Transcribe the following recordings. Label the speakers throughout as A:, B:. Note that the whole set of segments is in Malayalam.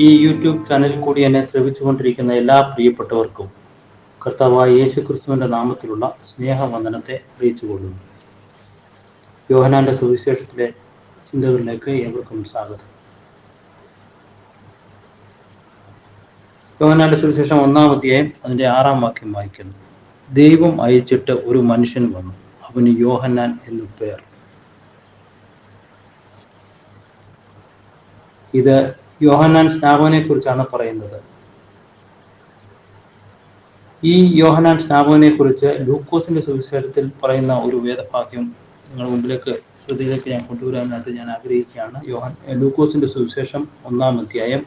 A: ഈ യൂട്യൂബ് ചാനലിൽ കൂടി എന്നെ ശ്രവിച്ചുകൊണ്ടിരിക്കുന്ന എല്ലാ പ്രിയപ്പെട്ടവർക്കും കർത്താവായ യേശു ക്രിസ്തുവിന്റെ നാമത്തിലുള്ള സ്നേഹവന്ദനത്തെ അറിയിച്ചു കൊള്ളുന്നു യോഹനാന്റെ സുവിശേഷത്തിലെ ചിന്തകളിലേക്ക് ഏവർക്കും സ്വാഗതം. യോഹനാന്റെ സുവിശേഷം ഒന്നാം അധ്യായം അതിന്റെ ആറാം വാക്യം വായിക്കുന്നു. ദൈവം അയച്ചിട്ട് ഒരു മനുഷ്യൻ വന്നു. അവന് യോഹന്നാൻ എന്നു പേർ. ഇത് യോഹന്നാൻ സ്നാപകനെ കുറിച്ചാണ് പറയുന്നത്. ഈ യോഹനാൻ സ്നാപകനെ കുറിച്ച് ലൂക്കോസിന്റെ സുവിശേഷത്തിൽ പറയുന്ന ഒരു വേദഭാഗ്യം നിങ്ങളുടെ മുമ്പിലേക്ക് ശ്രദ്ധയിലേക്ക് ഞാൻ കൊണ്ടുവരാനായിട്ട് ഞാൻ ആഗ്രഹിക്കുകയാണ്. യോഹൻ ലൂക്കോസിന്റെ സുവിശേഷം ഒന്നാം അധ്യായം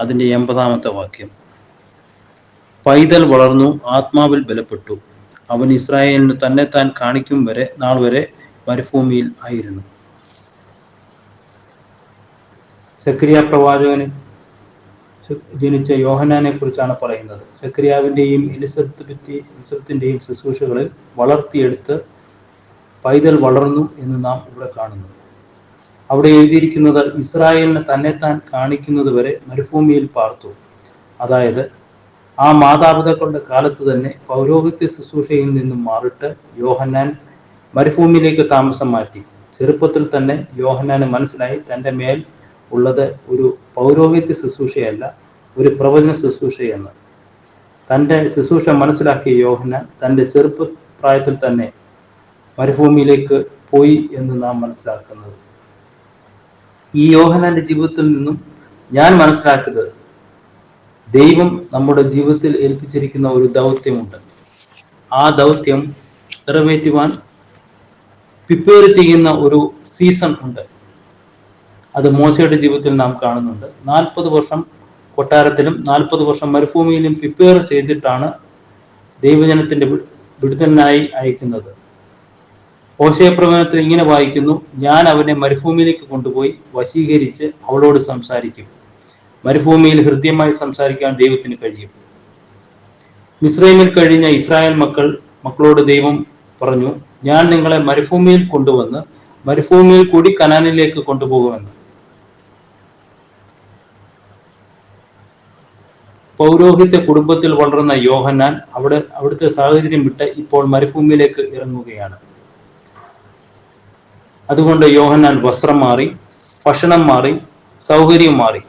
A: അതിന്റെ എൺപതാമത്തെ വാക്യം. പൈതൽ വളർന്നു ആത്മാവിൽ ബലപ്പെട്ടു. അവൻ ഇസ്രായേലിന് തന്നെ താൻ കാണിക്കും വരെ നാൾ വരെ മരുഭൂമിയിൽ ആയിരുന്നു. സക്രിയ പ്രവാചകന് ജനിച്ച യോഹനാനെ കുറിച്ചാണ് പറയുന്നത്. സക്രിയാവിന്റെയും എലിസബത്ത് എലിസബത്തിന്റെയും ശുശ്രൂഷകളിൽ വളർത്തിയെടുത്ത് പൈതൽ വളർന്നു എന്ന് നാം ഇവിടെ കാണുന്നു. അവിടെ എഴുതിയിരിക്കുന്നത് ഇസ്രായേലിനെ തന്നെ താൻ കാണിക്കുന്നത് വരെ മരുഭൂമിയിൽ പാർത്തു. അതായത് ആ മാതാപിതാക്കളുടെ കാലത്ത് തന്നെ പൗരോഹിത്യ ശുശ്രൂഷയിൽ നിന്നും മാറിട്ട് യോഹന്നാൻ മരുഭൂമിയിലേക്ക് താമസം മാറ്റി. ചെറുപ്പത്തിൽ തന്നെ യോഹന്നാന് മനസ്സിലായി തന്റെ മേൽ ഉള്ളത് ഒരു പൗരോഹിത്യ ശുശ്രൂഷയല്ല ഒരു പ്രവചന ശുശ്രൂഷയെന്ന് തന്റെ ശുശ്രൂഷ മനസ്സിലാക്കിയ യോഹന തന്റെ ചെറുപ്പ പ്രായത്തിൽ തന്നെ മരുഭൂമിയിലേക്ക് പോയി എന്ന് നാം മനസ്സിലാക്കുന്നത്. ഈ യോഹനാന്റെ ജീവിതത്തിൽ നിന്നും ഞാൻ മനസ്സിലാക്കുന്നത് ദൈവം നമ്മുടെ ജീവിതത്തിൽ ഏൽപ്പിച്ചിരിക്കുന്ന ഒരു ദൗത്യമുണ്ട്. ആ ദൗത്യം നിറവേറ്റുവാൻ പ്രിപ്പയർ ചെയ്യുന്ന ഒരു സീസൺ ഉണ്ട്. അത് മോശയുടെ ജീവിതത്തിൽ നാം കാണുന്നുണ്ട്. നാൽപ്പത് വർഷം കൊട്ടാരത്തിലും നാൽപ്പത് വർഷം മരുഭൂമിയിലും പ്രിപ്പയർ ചെയ്തിട്ടാണ് ദൈവജനത്തിന്റെ വിടുതനായി അയക്കുന്നത്. ഓശയപ്രവചനത്തിൽ ഇങ്ങനെ വായിക്കുന്നു ഞാൻ അവനെ മരുഭൂമിയിലേക്ക് കൊണ്ടുപോയി വശീകരിച്ച് അവളോട് സംസാരിക്കും. മരുഭൂമിയിൽ ഹൃദ്യമായി സംസാരിക്കാൻ ദൈവത്തിന് കഴിയും. മിസ്രൈമിൽ കഴിഞ്ഞ ഇസ്രായേൽ മക്കൾ മക്കളോട് ദൈവം പറഞ്ഞു ഞാൻ നിങ്ങളെ മരുഭൂമിയിൽ കൊണ്ടുവന്ന് മരുഭൂമിയിൽ കൂടി കനാനിലേക്ക് കൊണ്ടുപോകുമെന്ന്. പൗരോഹിത്യ കുടുംബത്തിൽ വളർന്ന യോഹന്നാൻ അവിടെ അവിടുത്തെ സാഹചര്യം വിട്ട് ഇപ്പോൾ മരുഭൂമിയിലേക്ക് ഇറങ്ങുകയാണ്. അതുകൊണ്ട് യോഹന്നാൻ വസ്ത്രം മാറി ഭക്ഷണം മാറി സൗകര്യം മാറി.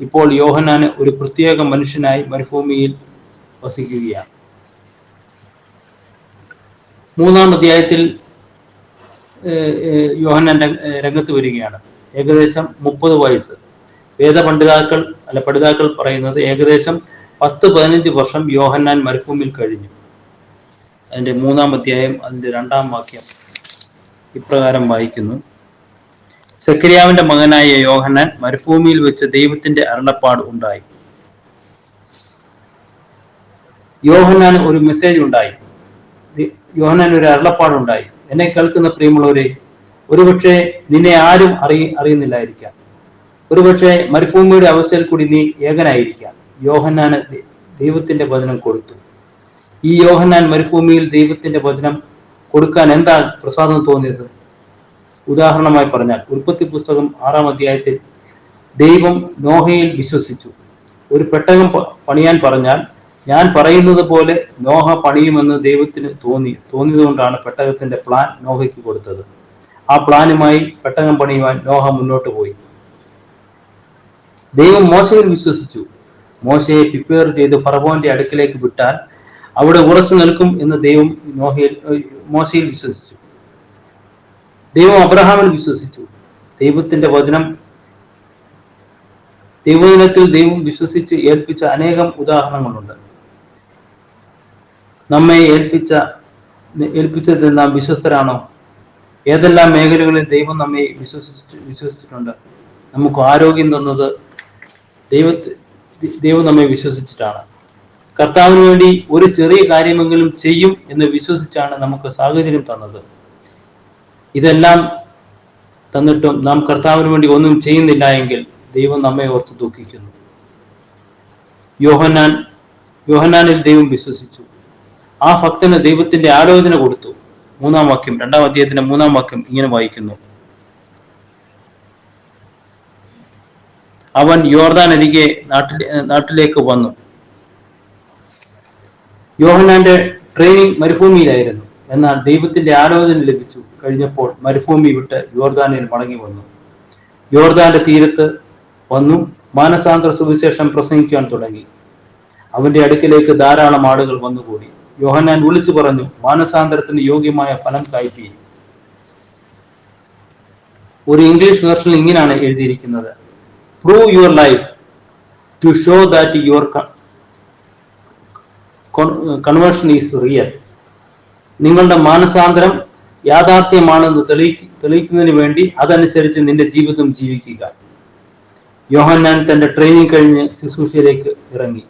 A: ഇപ്പോൾ യോഹന്നാന് ഒരു പ്രത്യേക മനുഷ്യനായി മരുഭൂമിയിൽ വസിക്കുകയാണ്. മൂന്നാം അധ്യായത്തിൽ യോഹന്നാൻ രംഗത്ത് വരികയാണ്. ഏകദേശം മുപ്പത് വയസ്സ്. വേദപണ്ഡിതാക്കൾ അല്ല പഠിതാക്കൾ പറയുന്നത് ഏകദേശം പത്ത് പതിനഞ്ച് വർഷം യോഹന്നാൻ മരുഭൂമിയിൽ കഴിഞ്ഞു. അതിന്റെ മൂന്നാം അധ്യായം അതിന്റെ രണ്ടാം വാക്യം ഇപ്രകാരം വായിക്കുന്നു. സക്രിയാവിന്റെ മകനായ യോഹന്നാൻ മരുഭൂമിയിൽ വെച്ച് ദൈവത്തിന്റെ അരുളപ്പാട് ഉണ്ടായി. യോഹന്നാൻ ഒരു മെസ്സേജ് ഉണ്ടായി. യോഹന്നാൻ ഒരു അരുളപ്പാടുണ്ടായി എന്നെ കേൾക്കുന്ന പ്രിയമുള്ളവരെ ഒരുപക്ഷെ നിന്നെ ആരും അറിയ അറിയുന്നില്ലായിരിക്കാം. ഒരുപക്ഷെ മരുഭൂമിയുടെ അവസ്ഥയിൽ കൂടി നീ ഏകനായിരിക്കാം. യോഹന്നാന് ദൈവത്തിന്റെ വചനം കൊടുത്തു. ഈ യോഹന്നാൻ മരുഭൂമിയിൽ ദൈവത്തിന്റെ വചനം കൊടുക്കാൻ എന്താ പ്രസാദം തോന്നിയത്? ഉദാഹരണമായി പറഞ്ഞാൽ ഉൽപ്പത്തി പുസ്തകം ആറാം അധ്യായത്തിൽ ദൈവം നോഹയിൽ വിശ്വസിച്ചു. ഒരു പെട്ടകം പണിയാൻ പറഞ്ഞാൽ ഞാൻ പറയുന്നത് പോലെ നോഹ പണിയുമെന്ന് ദൈവത്തിന് തോന്നി തോന്നിയതുകൊണ്ടാണ് പെട്ടകത്തിന്റെ പ്ലാൻ നോഹയ്ക്ക് കൊടുത്തത്. ആ പ്ലാനുമായി പെട്ടകം പണിയുവാൻ നോഹ മുന്നോട്ട് പോയി. ദൈവം മോശയിൽ വിശ്വസിച്ചു. മോശയെ പ്രിപ്പയർ ചെയ്ത് ഫറവോന്റെ അടുക്കിലേക്ക് വിട്ടാൽ അവിടെ ഉറച്ചു നിൽക്കും എന്ന് ദൈവം നോഹയിൽ മോശയിൽ വിശ്വസിച്ചു. ദൈവം അബ്രഹാമിൽ വിശ്വസിച്ചു. ദൈവത്തിന്റെ വചനം ദൈവദിനത്തിൽ ദൈവം വിശ്വസിച്ച് ഏൽപ്പിച്ച അനേകം ഉദാഹരണങ്ങളുണ്ട്. നമ്മെ ഏൽപ്പിച്ച ഏൽപ്പിച്ചതിൽ നാം വിശ്വസ്തരാണോ? ഏതെല്ലാം മേഖലകളിൽ ദൈവം നമ്മെ വിശ്വസിച്ച് വിശ്വസിച്ചിട്ടുണ്ട്? നമുക്ക് ആരോഗ്യം തന്നത് ദൈവത്തെ ദൈവം നമ്മെ വിശ്വസിച്ചിട്ടാണ്. കർത്താവിന് വേണ്ടി ഒരു ചെറിയ കാര്യമെങ്കിലും ചെയ്യും എന്ന് വിശ്വസിച്ചാണ് നമുക്ക് സാഹചര്യം തന്നത്. ഇതെല്ലാം തന്നിട്ടും നാം കർത്താവിന് വേണ്ടി ഒന്നും ചെയ്യുന്നില്ല എങ്കിൽ ദൈവം നമ്മെ ഓർത്ത് ദുഃഖിക്കുന്നു. യോഹന്നാൻ യോഹന്നാനിൽ ദൈവം വിശ്വസിച്ചു. ആ ഭക്തന് ദൈവത്തിന്റെ ആലോചന കൊടുത്തു. മൂന്നാം വാക്യം രണ്ടാം അധ്യായത്തിന്റെ മൂന്നാം വാക്യം ഇങ്ങനെ വായിക്കുന്നു. അവൻ യോർദാൻ അരികെ നാട്ടിലെ നാട്ടിലേക്ക് വന്നു. യോഹനാന്റെ ട്രെയിനിങ് മരുഭൂമിയിലായിരുന്നു. എന്നാൽ ദൈവത്തിന്റെ ആലോചന ലഭിച്ചു. കഴിഞ്ഞപ്പോൾ മരുഭൂമി വിട്ട് യോർദാനിൽ മടങ്ങി വന്നു. യോർദാന്റെ തീരത്ത് വന്നു മാനസാന്തര സുവിശേഷം പ്രസംഗിക്കാൻ തുടങ്ങി. അവന്റെ അടുക്കിലേക്ക് ധാരാളം ആളുകൾ വന്നുകൂടി. യോഹന്നാൻ വിളിച്ചു പറഞ്ഞു മാനസാന്തരത്തിന് യോഗ്യമായ ഫലം കായ്പീ ഒരു ഇംഗ്ലീഷ് വേർഷനിൽ ഇങ്ങനെയാണ് എഴുതിയിരിക്കുന്നത്. Prove your life to show that your conversion is real. നിങ്ങളുടെ മാനസാന്തരം യാഥാർത്ഥ്യമാണെന്ന് തെളിയിക്ക തെളിയിക്കുന്നതിന് വേണ്ടി അതനുസരിച്ച് നിന്റെ ജീവിതം ജീവിക്കുക യോഹന്നാൻ തന്റെ ട്രെയിനിങ് കഴിഞ്ഞ് ശുശ്രൂഷയിലേക്ക് ഇറങ്ങി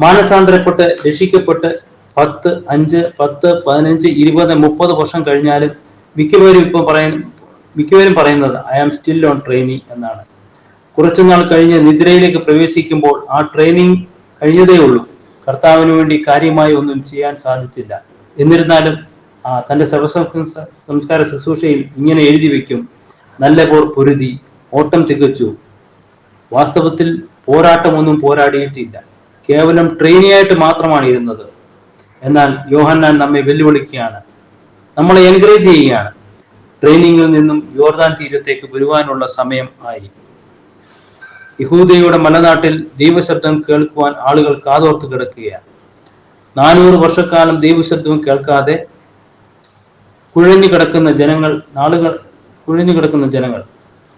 A: മാനസാന്തരപ്പെട്ട് രക്ഷിക്കപ്പെട്ട് പത്ത് അഞ്ച് പത്ത് പതിനഞ്ച് ഇരുപത് മുപ്പത് വർഷം കഴിഞ്ഞാലും മിക്കവരും ഇപ്പം പറയുന്ന മിക്കവരും പറയുന്നത് I am still on training എന്നാണ്. കുറച്ചുനാൾ കഴിഞ്ഞ് നിദ്രയിലേക്ക് പ്രവേശിക്കുമ്പോൾ ആ ട്രെയിനിങ് കഴിഞ്ഞതേ ഉള്ളൂ. കർത്താവിന് വേണ്ടി കാര്യമായി ഒന്നും ചെയ്യാൻ സാധിച്ചില്ല. എന്നിരുന്നാലും ആ തന്റെ സർവസംസ്ക- സംസ്കാര ശുശ്രൂഷയിൽ ഇങ്ങനെ എഴുതി വെക്കും നല്ല പോർ പൊരുതി ഓട്ടം തികച്ചു. വാസ്തവത്തിൽ പോരാട്ടമൊന്നും പോരാടിയിട്ടില്ല. കേവലം ട്രെയിനിയായിട്ട് മാത്രമാണ് ഇരുന്നത്. എന്നാൽ യോഹന്നാൻ നമ്മെ വെല്ലുവിളിക്കുകയാണ്. നമ്മളെ എൻകറേജ് ചെയ്യുകയാണ്. ട്രെയിനിങ്ങിൽ നിന്നും യോർദാൻ തീരത്തേക്ക് വരുവാനുള്ള സമയം ആയി. യഹൂദയുടെ മലനാട്ടിൽ ദൈവശബ്ദം കേൾക്കുവാൻ ആളുകൾ കാതോർത്ത് കിടക്കുകയാണ്. നാനൂറ് വർഷക്കാലം ദൈവശബ്ദം കേൾക്കാതെ കുഴഞ്ഞു കിടക്കുന്ന ജനങ്ങൾ നാളുകൾ കുഴഞ്ഞു കിടക്കുന്ന ജനങ്ങൾ.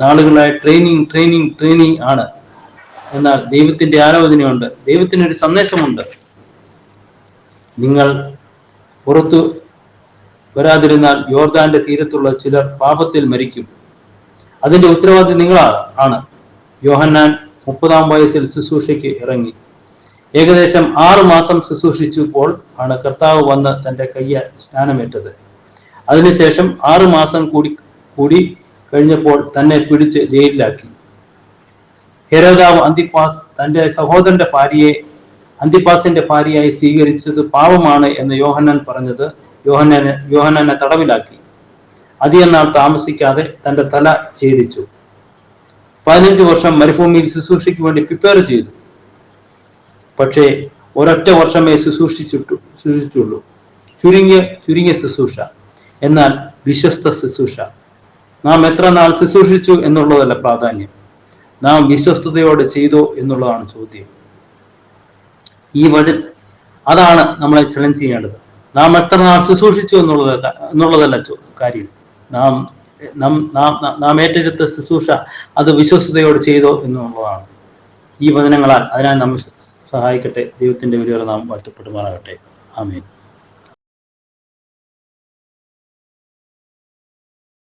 A: നാളുകളായി ട്രെയിനിങ് ട്രെയിനിങ് ട്രെയിനിങ് ആണ്. എന്നാൽ ദൈവത്തിന്റെ ആലോചനയുണ്ട് ദൈവത്തിനൊരു സന്ദേശമുണ്ട്. നിങ്ങൾ പുറത്തു വരാതിരുന്നാൽ യോർദാന്റെ തീരത്തുള്ള ചിലർ പാപത്തിൽ മരിക്കും. അതിന്റെ ഉത്തരവാദി നിങ്ങളാണ് ആണ്. യോഹന്നാൻ മുപ്പതാം വയസ്സിൽ ശുശ്രൂഷയ്ക്ക് ഇറങ്ങി. ഏകദേശം ആറു മാസം ശുശ്രൂഷിച്ചപ്പോൾ ആണ് കർത്താവ് വന്ന് തന്റെ കയ്യ സ്നാനമേറ്റത്. അതിനുശേഷം ആറു മാസം കൂടി കൂടി കഴിഞ്ഞപ്പോൾ തന്നെ പിടിച്ച് ജയിലിലാക്കി. ഹെരോദാവ് അന്തിപ്പാസ് തന്റെ സഹോദരന്റെ ഭാര്യയെ അന്തിപ്പാസിന്റെ ഭാര്യയായി സ്വീകരിച്ചത് പാവമാണ് എന്ന് യോഹന്നാൻ പറഞ്ഞത് യോഹന്നാനെ യോഹനനെ തടവിലാക്കി. അധികം നാൾ താമസിക്കാതെ തന്റെ തല ഛേദിച്ചു. പതിനഞ്ച് വർഷം മരുഭൂമിയിൽ ശുശ്രൂഷയ്ക്ക് വേണ്ടി പ്രിപ്പയർ ചെയ്തു. പക്ഷേ ഒരൊറ്റ വർഷമേ ശുശ്രൂഷിച്ചിട്ടു ശുശ്രൂഷിച്ചുള്ളൂ. ചുരുങ്ങിയ ചുരുങ്ങിയ ശുശ്രൂഷ. എന്നാൽ വിശ്വസ്ത ശുശ്രൂഷ. നാം എത്ര നാൾ ശുശ്രൂഷിച്ചു എന്നുള്ളതല്ല പ്രാധാന്യം. നാം വിശ്വസ്തയോടെ ചെയ്തോ എന്നുള്ളതാണ് ചോദ്യം. ഈ വഴി അതാണ് നമ്മളെ ചലഞ്ച് ചെയ്യേണ്ടത്. നാം എത്ര നാൾ ശുശ്രൂഷിച്ചു എന്നുള്ളത് എന്നുള്ളതല്ല കാര്യം. നാം നാം നാം- ഏറ്റെടുത്ത ശുശ്രൂഷ അത് വിശ്വസ്തയോട് ചെയ്തോ എന്നുള്ളതാണ്. ഈ വചനങ്ങളാൽ അതിനായി നാം സഹായിക്കട്ടെ. ദൈവത്തിന്റെ വിലയോടെ നാം വാഴ്ത്തപ്പെടുമാറാകട്ടെ. ആമേൻ.